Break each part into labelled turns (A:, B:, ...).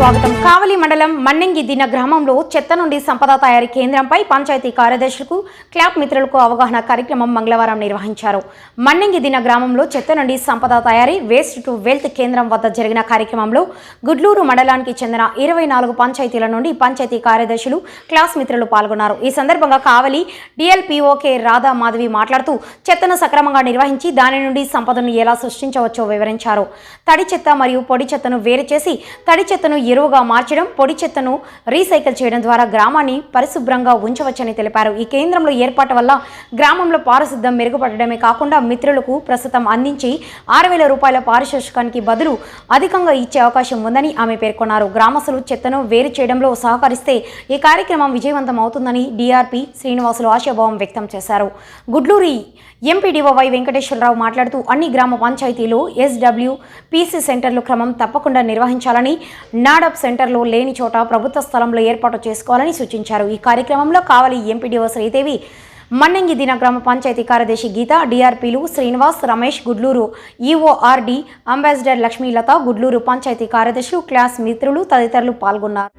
A: స్వాగతం. కావలి మండలం మన్నెంగి దిన గ్రామంలో చెత్త నుండి సంపద తయారీ కేంద్రంపై పంచాయతీ కార్యదర్శులకు క్లాప్ మిత్రులకు అవగాహన కార్యక్రమం మంగళవారం నిర్వహించారు. మన్నింగి దిన గ్రామంలో చెత్త నుండి సంపద తయారీ వేస్ట్ టు వెల్త్ కేంద్రం వద్ద జరిగిన కార్యక్రమంలో గుడ్లూరు మండలానికి చెందిన ఇరవై నాలుగు పంచాయతీల నుండి పంచాయతీ కార్యదర్శులు క్లాస్ మిత్రులు పాల్గొన్నారు. ఈ సందర్భంగా కావలి డిఎల్పిఓకే రాధా మాధవి మాట్లాడుతూ చెత్తను సక్రమంగా నిర్వహించి దాని నుండి సంపదను ఎలా సృష్టించవచ్చో వివరించారు. తడి చెత్త మరియు పొడి చెత్తను వేరు చేసి తడి చెత్తను ఎరువుగా మార్చడం పొడి చెత్తను రీసైకిల్ చేయడం ద్వారా గ్రామాన్ని పరిశుభ్రంగా ఉంచవచ్చని తెలిపారు. ఈ కేంద్రంలో ఏర్పాటు వల్ల గ్రామంలో పారిశుద్ధ్యం మెరుగుపడడమే కాకుండా మిత్రులకు ప్రస్తుతం అందించి ఆరు వేల రూపాయల పారితోషికానికి బదులు అధికంగా ఇచ్చే అవకాశం ఉందని ఆమె పేర్కొన్నారు. గ్రామస్తులు చెత్తను వేరు చేయడంలో సహకరిస్తే ఈ కార్యక్రమం విజయవంతం అవుతుందని డిఆర్పి శ్రీనివాసులు ఆశాభావం వ్యక్తం చేశారు. గుడ్లూరి ఎంపీడీఓ వై వెంకటేశ్వరరావు మాట్లాడుతూ అన్ని గ్రామ పంచాయతీలు ఎస్డబ్ల్యూ పీసీ సెంటర్లు క్రమం తప్పకుండా నిర్వహించాలని నా నాడప్ సెంటర్లో లేని చోట ప్రభుత్వ స్థలంలో ఏర్పాటు చేసుకోవాలని సూచించారు. ఈ కార్యక్రమంలో కావలి ఎంపీడీఓ శ్రీదేవి మన్నంగి దిన గ్రామ పంచాయతీ కార్యదర్శి గీత డిఆర్పీలు శ్రీనివాస్ రమేష్ గుడ్లూరు ఈఓఆర్డి అంబాసిడర్ లక్ష్మీలత గుడ్లూరు పంచాయతీ కార్యదర్శులు క్లాస్ మిత్రులు తదితరులు పాల్గొన్నారు.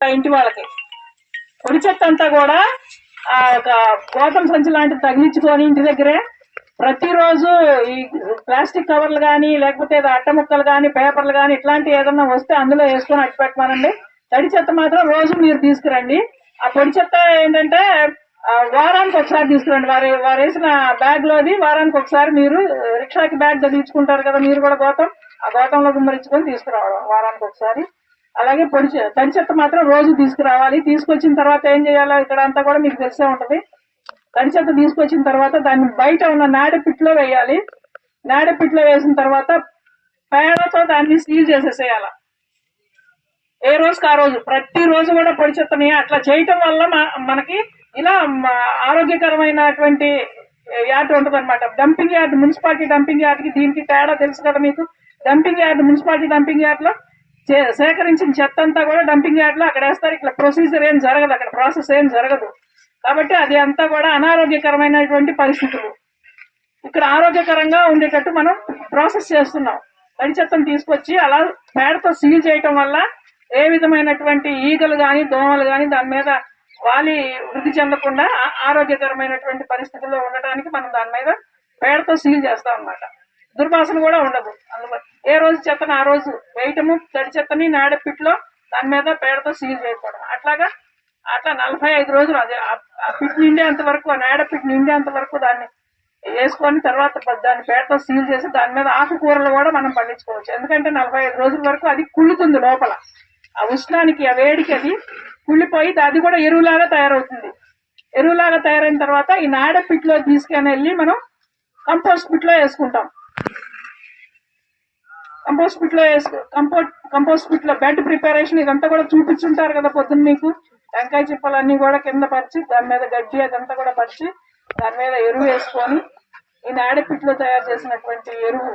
B: ఇంటి వాళ్ళకి. పొడి చెత్త అంతా కూడా ఆ ఒక గోతం సంచి లాంటిది తగిలించుకొని ఇంటి దగ్గరే ప్రతిరోజు ఈ ప్లాస్టిక్ కవర్లు కానీ లేకపోతే ఏదో అట్ట ముక్కలు కానీ పేపర్లు కానీ ఇట్లాంటి ఏదన్నా వస్తే అందులో వేసుకొని అట్టు పెట్టమానండి. తడి చెత్త మాత్రం రోజు మీరు తీసుకురండి. ఆ పొడి చెత్త ఏంటంటే వారానికి ఒకసారి తీసుకురండి. వారు వారు వేసిన బ్యాగ్ లోది వారానికి ఒకసారి మీరు రిక్షాకి బ్యాగ్ తీసుకుంటారు కదా మీరు కూడా గోతం ఆ గోతంలో గుమ్మరించుకొని తీసుకురావడం వారానికి ఒకసారి. అలాగే పొడి చె- తడి చెత్త మాత్రం రోజు తీసుకురావాలి. తీసుకొచ్చిన తర్వాత ఏం చేయాలో ఇక్కడ అంతా కూడా మీకు తెలిసే ఉంటది. తడి చెత్త తీసుకొచ్చిన తర్వాత దాన్ని బయట ఉన్న నాడ పిట్లో వేయాలి. నాడ పిట్లో వేసిన తర్వాత పేడతో దాన్ని సీల్ చేసేసేయాలి. ఏ రోజుకి ఆ రోజు? ప్రతి రోజు కూడా పొడి చెత్తని అట్లా చేయటం వల్ల మనకి ఇలా ఆరోగ్యకరమైనటువంటి యార్డ్ ఉంటుంది అనమాట డంపింగ్ యార్డ్ మున్సిపాలిటీ డంపింగ్ యార్డ్కి దీనికి తేడా తెలుసు కదా మీకు? డంపింగ్ యార్డ్ మున్సిపాలిటీ డంపింగ్ యార్డ్లో సేకరించిన చెత్త అంతా కూడా డంపింగ్ యార్డ్లో అక్కడ వేస్తారు ఇక్కడ ప్రొసీజర్ ఏం జరగదు. అక్కడ ప్రాసెస్ ఏం జరగదు. కాబట్టి అది అంతా కూడా అనారోగ్యకరమైనటువంటి పరిస్థితులు. ఇక్కడ ఆరోగ్యకరంగా ఉండేటట్టు మనం ప్రాసెస్ చేస్తున్నాం. తడి చెత్తను తీసుకొచ్చి అలా పేడతో సీల్ చేయటం వల్ల ఏ విధమైనటువంటి ఈగలు కానీ దోమలు కానీ దాని మీద వాలి వృద్ధి చెందకుండా ఆరోగ్యకరమైనటువంటి పరిస్థితుల్లో ఉండటానికి మనం దాని మీద పేడతో సీల్ చేస్తాం అన్నమాట. దుర్వాసన కూడా ఉండదు. అందులో ఏ రోజు చెత్తను ఆ రోజు వేయటము తడి చెత్తని నాడ పిట్లో దాని మీద పేడతో సీల్ చేయకపోవడం అట్లాగా అట్లా నలభై ఐదు రోజులు అదే ఆ- పిట్ నిండేంత వరకు ఆ నాడ పిట్ నిండేంత వరకు దాన్ని వేసుకొని తర్వాత దాన్ని పేడతో సీల్ చేసి దాని మీద ఆకుకూరలు కూడా మనం పండించుకోవచ్చు. ఎందుకంటే నలభై ఐదు రోజుల వరకు అది కుళ్ళుతుంది లోపల. ఆ ఉష్ణానికి ఆ వేడికి అది కుళ్ళిపోయి అది కూడా ఎరువులాగా తయారవుతుంది. ఎరువులాగా తయారైన తర్వాత ఈ నాడ పిట్లో తీసుకొని వెళ్ళి మనం కంపోస్ట్ పిట్లో వేసుకుంటాం. కంపోస్ట్ పిట్లో కంపోస్ట్ కంపోస్ట్ పిట్లో బెడ్ ప్రిపరేషన్ ఇదంతా కూడా చూపించుంటారు కదా పొద్దున్న మీకు. టెంకాయ చిప్పలన్నీ కూడా కింద పరిచి దాని మీద గడ్డి అదంతా కూడా పరిచి దాని మీద ఎరువు వేసుకొని ఈ నాడపిట్లో తయారు చేసినటువంటి ఎరువు.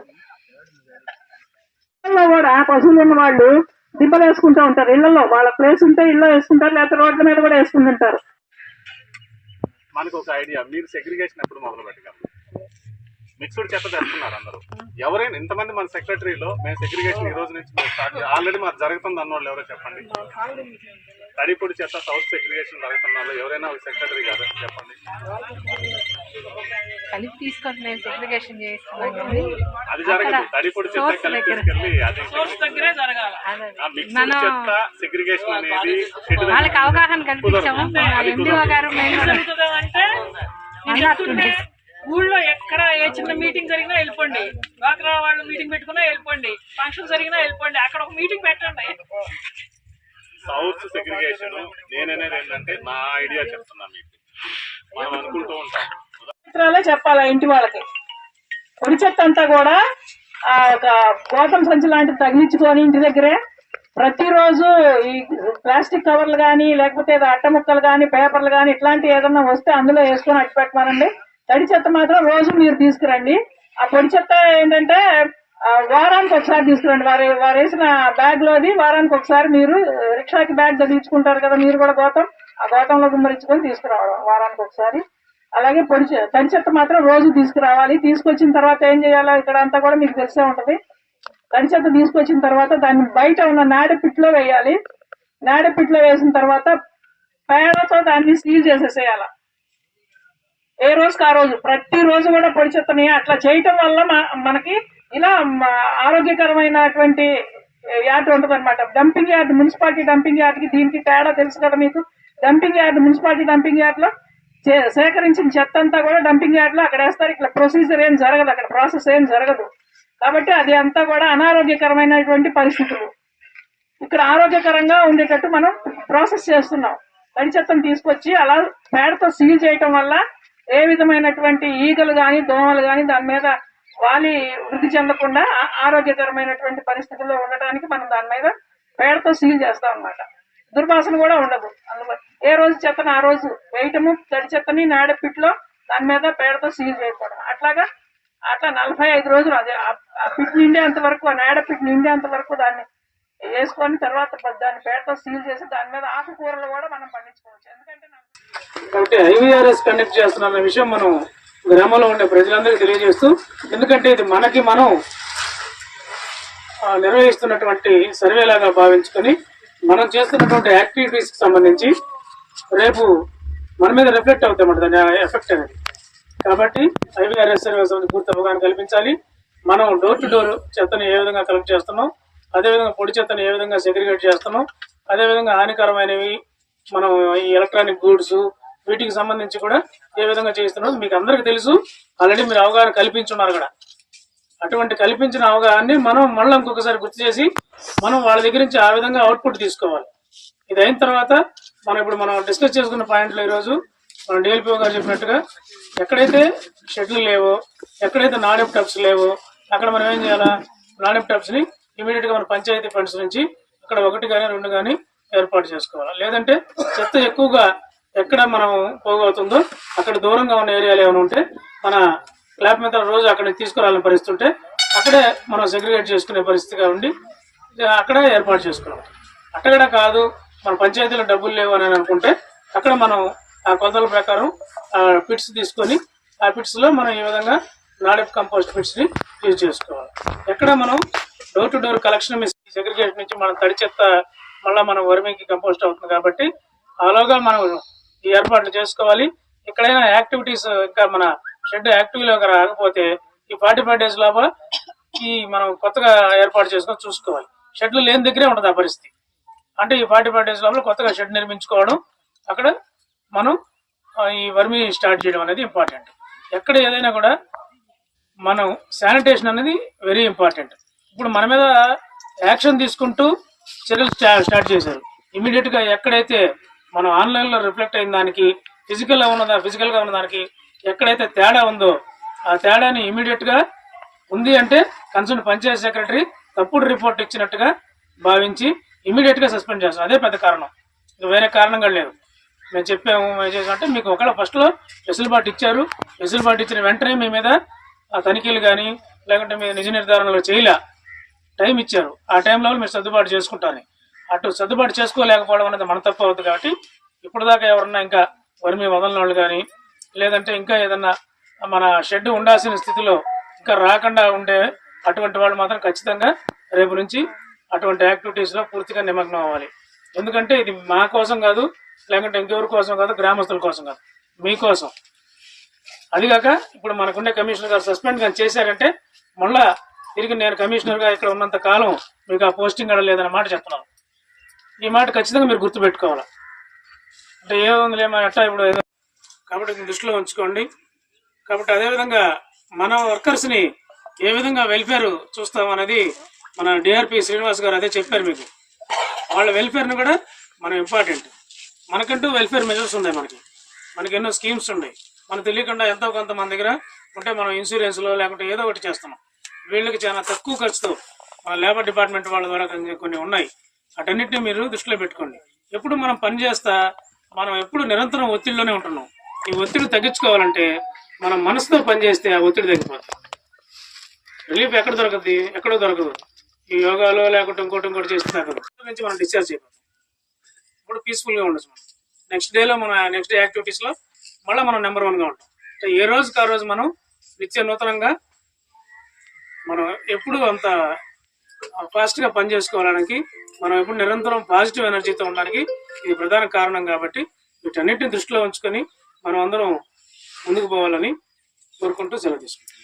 B: కూడా పశువులు ఉన్న వాళ్ళు దిబ్బలు వేసుకుంటూ ఉంటారు. ఇళ్ళలో వాళ్ళ ప్లేస్ ఉంటే ఇళ్ళ వేసుకుంటారు లేకపోతే రోడ్ల మీద కూడా వేసుకుంటుంటారు.
C: మనకు ఒక ఐడియా. మీరు సెగ్రిగేషన్ ఎప్పుడు మొదలు పెట్టగలరు మిక్స్డ్ చెత్త తెస్తున్నారు అందరూ. ఎవరైనా ఇంతమంది మన సెక్రటరీలో మేము సెగ్రిగేషన్ ఈ రోజు నుంచి స్టార్ట్ ఆల్రెడీ మాకు జరుగుతుంది అన్నోళ్ళు ఎవరో చెప్పండి. తడిపొడి చెత్త సౌత్ సెగ్రిగేషన్ జరుగుతున్న వాళ్ళు ఎవరైనా సెక్రటరీ కాదు చెప్పండి.
D: కలిపి తీసుకొని మేము సెగ్రిగేషన్ చేస్తున్నాం. కానీ
C: అది జరగదు. తడిపొడి చెత్త కలిపి. తీసుకెళ్ళి అది మిక్స్డ్ చెత్త సెగ్రిగేషన్ అనేది
D: వాళ్ళకి అవగాహన కల్పించాము. ఎండిఓ. గారు మేము
B: ఊళ్ళో ఎక్కడ ఏ చిన్న మీటింగ్ జరిగినా వెళ్ళిపోండి. డ్వాక్రా వాళ్ళు మీటింగ్ పెట్టుకున్నా వెళ్ళిపోండి. ఫంక్షన్ జరిగినా వెళ్ళిపోండి. అక్కడ ఒక మీటింగ్ పెట్టండి.
C: సౌత్ సెగ్రిగేషన్ నేననేది ఏంటంటే నా ఐడియా చెప్తున్నా మీకు. మనం అనుకుంటూ ఉంటాం.
B: చిత్రాలే చెప్పాలా ఇంటి వాళ్ళకి? పొడి చెత్త అంతా కూడా ఆ ఒక గోతం సంచి లాంటిది తగిలించుకొని ఇంటి దగ్గరే ప్రతిరోజు ఈ ప్లాస్టిక్ కవర్లు కానీ లేకపోతే అట్ట ముక్కలు కానీ పేపర్లు కానీ ఇట్లాంటి ఏదన్నా వస్తే అందులో వేసుకొని అట్టి పెట్టమనండి. తడి చెత్త మాత్రం రోజు మీరు తీసుకురండి. ఆ పొడి చెత్త ఏంటంటే వారానికి ఒకసారి తీసుకురండి. వారు వారు వేసిన బ్యాగ్ లోది వారానికి ఒకసారి మీరు రిక్షాకి బ్యాగ్ తగ్గించుకుంటారు కదా మీరు కూడా గోతం ఆ గోతంలో గుమ్మరించుకొని తీసుకురావడం వారానికి ఒకసారి. అలాగే పొడి తడి చెత్త మాత్రం రోజు తీసుకురావాలి. తీసుకొచ్చిన తర్వాత ఏం చేయాలో ఇక్కడ అంతా కూడా మీకు తెలిసే ఉంటది. తడి చెత్త తీసుకొచ్చిన తర్వాత దాన్ని బయట ఉన్న నాడ పిట్లో వేయాలి. నాడ పిట్లో వేసిన తర్వాత పేడతో దాన్ని సీల్ చేసేసేయాలి. ఏ రోజుకి ఆ రోజు? ప్రతి రోజు కూడా పొడి చెత్తని అట్లా చేయటం వల్ల మనకి ఇలా ఆరోగ్యకరమైనటువంటి యార్డ్ ఉంటుంది అనమాట డంపింగ్ యార్డ్ మున్సిపాలిటీ డంపింగ్ యార్డ్కి దీనికి తేడా తెలుసు కదా మీకు? డంపింగ్ యార్డ్ మున్సిపాలిటీ డంపింగ్ యార్డ్లో చే- సేకరించిన చెత్త అంతా కూడా డంపింగ్ యార్డ్లో అక్కడ వేస్తారు. ఇట్లా ప్రొసీజర్ ఏం జరగదు అక్కడ ప్రాసెస్ ఏం జరగదు. కాబట్టి అది అంతా కూడా అనారోగ్యకరమైనటువంటి పరిస్థితులు. ఇక్కడ ఆరోగ్యకరంగా ఉండేటట్టు మనం ప్రాసెస్ చేస్తున్నాం. తడి చెత్తను తీసుకొచ్చి అలా పేడతో సీల్ చేయటం వల్ల ఏ విధమైనటువంటి ఈగలు కానీ దోమలు కానీ దాని మీద వాలి వృద్ధి చెందకుండా ఆరోగ్యకరమైనటువంటి పరిస్థితుల్లో ఉండటానికి మనం దాని మీద పేడతో సీల్ చేస్తాం అన్నమాట. దుర్వాసన కూడా ఉండదు. అందులో ఏ రోజు చెత్తను ఆ రోజు వేయటము తడి చెత్తని నాడ పిట్లో దాని మీద పేడతో సీల్ చేయకూడదు. అట్లాగా అట్లా నలభై ఐదు రోజులు అదే ఆ- పిట్ నిండేంత వరకు ఆ నాడ పిట్ నిండేంత వరకు దాన్ని వేసుకొని తర్వాత దాన్ని పేడతో సీల్ చేసి దాని మీద ఆకుకూరలు కూడా మనం పండించుకోవచ్చు. ఎందుకంటే
E: కాబట్టి ఐవీఆర్ఎస్ కండక్ట్ చేస్తున్న విషయం మనం గ్రామంలో ఉండే ప్రజలందరికీ తెలియజేస్తూ ఎందుకంటే ఇది మనకి మనం నిర్వహిస్తున్నటువంటి సర్వేలాగా భావించుకొని మనం చేస్తున్నటువంటి యాక్టివిటీస్కి సంబంధించి రేపు మన మీద రిఫ్లెక్ట్ అవుతామంట దాని ఎఫెక్ట్ అనేది. కాబట్టి ఐవీఆర్ఎస్ సర్వీస్ పూర్తి అవగాహన కల్పించాలి. మనం డోర్ టు డోర్ చెత్తను ఏ విధంగా కలెక్ట్ చేస్తున్నాం అదేవిధంగా పొడి చెత్తను ఏ విధంగా సెగ్రిగేట్ చేస్తున్నాం అదేవిధంగా హానికరమైనవి మనం ఈ ఎలక్ట్రానిక్ గూడ్స్ వీటికి సంబంధించి కూడా ఏ విధంగా చేస్తున్నది మీకు అందరికీ తెలుసు. ఆల్రెడీ మీరు అవగాహన కల్పించున్నారు కూడా అటువంటి కల్పించిన అవగాహనని మనం మళ్ళీ ఇంకొకసారి గుర్తు చేసి మనం వాళ్ళ దగ్గర నుంచి ఆ విధంగా అవుట్పుట్ తీసుకోవాలి. ఇది అయిన తర్వాత మనం ఇప్పుడు మనం డిస్కస్ చేసుకున్న పాయింట్లు ఈరోజు మనం డిఎల్పిఓ గారు చెప్పినట్టుగా ఎక్కడైతే షెడ్లు లేవో ఎక్కడైతే నాడెప్ టబ్స్ లేవో అక్కడ మనం ఏం చేయాలా? నాడెప్ టబ్స్ని ఇమీడియట్గా మన పంచాయతీ ఫండ్స్ నుంచి అక్కడ ఒకటి కానీ రెండు కానీ ఏర్పాటు చేసుకోవాలి? లేదంటే చెత్త ఎక్కువగా ఎక్కడ మనం పోగవుతుందో అక్కడ దూరంగా ఉన్న ఏరియాలు ఏమైనా ఉంటే మన క్లాప్ మీద రోజు అక్కడికి తీసుకురావాలని పరిస్థితి ఉంటే అక్కడే మనం సెగ్రిగేట్ చేసుకునే పరిస్థితిగా ఉండి అక్కడే ఏర్పాటు చేసుకోవాలి అక్కడ కాదు మన పంచాయతీలో డబ్బులు లేవు అని అనుకుంటే అక్కడ మనం ఆ కొలతల ప్రకారం ఆ పిట్స్ తీసుకొని ఆ పిట్స్లో మనం ఈ విధంగా నాడెప్ కంపోస్ట్ పిట్స్ని యూజ్ చేసుకోవాలి. ఎక్కడ మనం door to door collection segregation నుంచి మనం తడి చెత్త మళ్ళీ మనం వర్మింగ్ కంపోస్ట్ అవుతుంది కాబట్టి ఆలోగా మనం ఈ ఏర్పాట్లు చేసుకోవాలి. ఎక్కడైనా యాక్టివిటీస్ ఇంకా మన షెడ్ యాక్టివ్లోకి రాకపోతే ఈ ఫార్టీ ఫైవ్ డేస్ లోపల ఈ మనం కొత్తగా ఏర్పాటు చేసుకొని చూసుకోవాలి. షెడ్లు లేని దగ్గరే ఉంటుంది ఆ పరిస్థితి. అంటే ఈ ఫార్టీ ఫైవ్ డేస్ లోపల కొత్తగా షెడ్ నిర్మించుకోవడం అక్కడ మనం ఈ వర్మి స్టార్ట్ చేయడం అనేది ఇంపార్టెంట్. ఎక్కడ ఏదైనా కూడా మనం శానిటేషన్ అనేది వెరీ ఇంపార్టెంట్. ఇప్పుడు మన మీద యాక్షన్ తీసుకుంటూ చర్యలు స్టా- స్టార్ట్ చేశారు. ఇమీడియట్గా ఎక్కడైతే మనం ఆన్లైన్లో రిఫ్లెక్ట్ అయిన దానికి ఫిజికల్గా ఉన్నదా ఫిజికల్గా ఉన్న దానికి ఎక్కడైతే తేడా ఉందో ఆ తేడాని ఇమీడియట్గా ఉంది అంటే కన్సర్న్ పంచాయత్ సెక్రటరీ తప్పుడు రిపోర్ట్ ఇచ్చినట్టుగా భావించి ఇమీడియట్గా సస్పెండ్ చేస్తాం. అదే పెద్ద కారణం. వేరే కారణంగా లేదు. మేము చెప్పాము మేము అంటే మీకు ఒకవేళ ఫస్ట్లో వెసులుబాటు ఇచ్చారు వెసులుబాటు ఇచ్చిన వెంటనే మీ మీద ఆ తనిఖీలు కానీ లేకుంటే మీ నిజ నిర్ధారణలు చేయలే. టైం ఇచ్చారు. ఆ టైంలో మీరు సర్దుబాటు చేసుకుంటాను అటు సర్దుబాటు చేసుకోలేకపోవడం అనేది మన తప్పు అవుతుంది కాబట్టి ఇప్పటిదాకా దాకా ఎవరన్నా ఇంకా వరిమి వదలని వాళ్ళు కానీ లేదంటే ఇంకా ఏదన్నా మన షెడ్ ఉండాల్సిన స్థితిలో ఇంకా రాకుండా ఉండే అటువంటి వాళ్ళు మాత్రం ఖచ్చితంగా రేపు నుంచి అటువంటి యాక్టివిటీస్లో పూర్తిగా నిమగ్నం అవ్వాలి. ఎందుకంటే ఇది మా కోసం కాదు లేకుంటే ఇంకెవరి కోసం కాదు గ్రామస్తుల కోసం కాదు. మీకోసం అదిగాక ఇప్పుడు మనకుండే కమిషనర్ గారు సస్పెండ్ కానీ చేశారంటే మళ్ళా తిరిగి నేను కమిషనర్గా ఇక్కడ ఉన్నంత కాలం మీకు ఆ పోస్టింగ్ అడలేదన్న మాట చెప్తున్నాను. ఈ మాట ఖచ్చితంగా మీరు గుర్తుపెట్టుకోవాలి. అంటే ఏముందిలే మన అట్టా ఇప్పుడు ఏదో కాబట్టి దృష్టిలో ఉంచుకోండి. కాబట్టి అదేవిధంగా మన వర్కర్స్ని ఏ విధంగా వెల్ఫేర్ చూస్తాం అనేది మన డిఆర్పి శ్రీనివాస్ గారు అదే చెప్పారు మీకు. వాళ్ళ వెల్ఫేర్ని కూడా మనం ఇంపార్టెంట్ మనకంటూ వెల్ఫేర్ మెజర్స్ ఉన్నాయి మనకి. మనకి ఎన్నో స్కీమ్స్ ఉన్నాయి. మనకు తెలియకుండా ఎంతో కొంత మన దగ్గర ఉంటే మనం ఇన్సూరెన్స్లో లేకుంటే ఏదో ఒకటి చేస్తున్నాం. వీళ్ళకి చాలా తక్కువ ఖర్చుతో లేబర్ డిపార్ట్మెంట్ వాళ్ళ ద్వారా కొన్ని- ఉన్నాయి. అటన్నిటిని మీరు దృష్టిలో పెట్టుకోండి. ఎప్పుడు మనం పని చేస్తా మనం ఎప్పుడు నిరంతరం ఒత్తిడిలోనే ఉంటున్నాం. ఈ ఒత్తిడి తగ్గించుకోవాలంటే మనం మనసుతో పనిచేస్తే ఆ ఒత్తిడి తగ్గిపోతుంది. రిలీఫ్ ఎక్కడ దొరకదు ఎక్కడో దొరకదు. ఈ యోగాలో లేకుంటే ఇంకోటి ఇంకోటి చేస్తే నుంచి మనం డిశ్చార్జ్ అయిపోతాం ఇప్పుడు పీస్ఫుల్గా ఉండొచ్చు మనం. నెక్స్ట్ డేలో మన నెక్స్ట్ డే యాక్టివిటీస్లో మళ్ళీ మనం నెంబర్ వన్గా ఉంటాం. అంటే ఏ రోజుకి ఆ రోజు మనం నిత్య నూతనంగా మనం ఎప్పుడు అంత ఫాస్ట్గా పని చేసుకోవడానికి మనం ఎప్పుడు నిరంతరం పాజిటివ్ ఎనర్జీతో ఉండడానికి ఇది ప్రధాన కారణం కాబట్టి వీటన్నిటిని దృష్టిలో ఉంచుకొని మనం అందరం ముందుకు పోవాలని కోరుకుంటూ సెలవు తీసుకుంటాం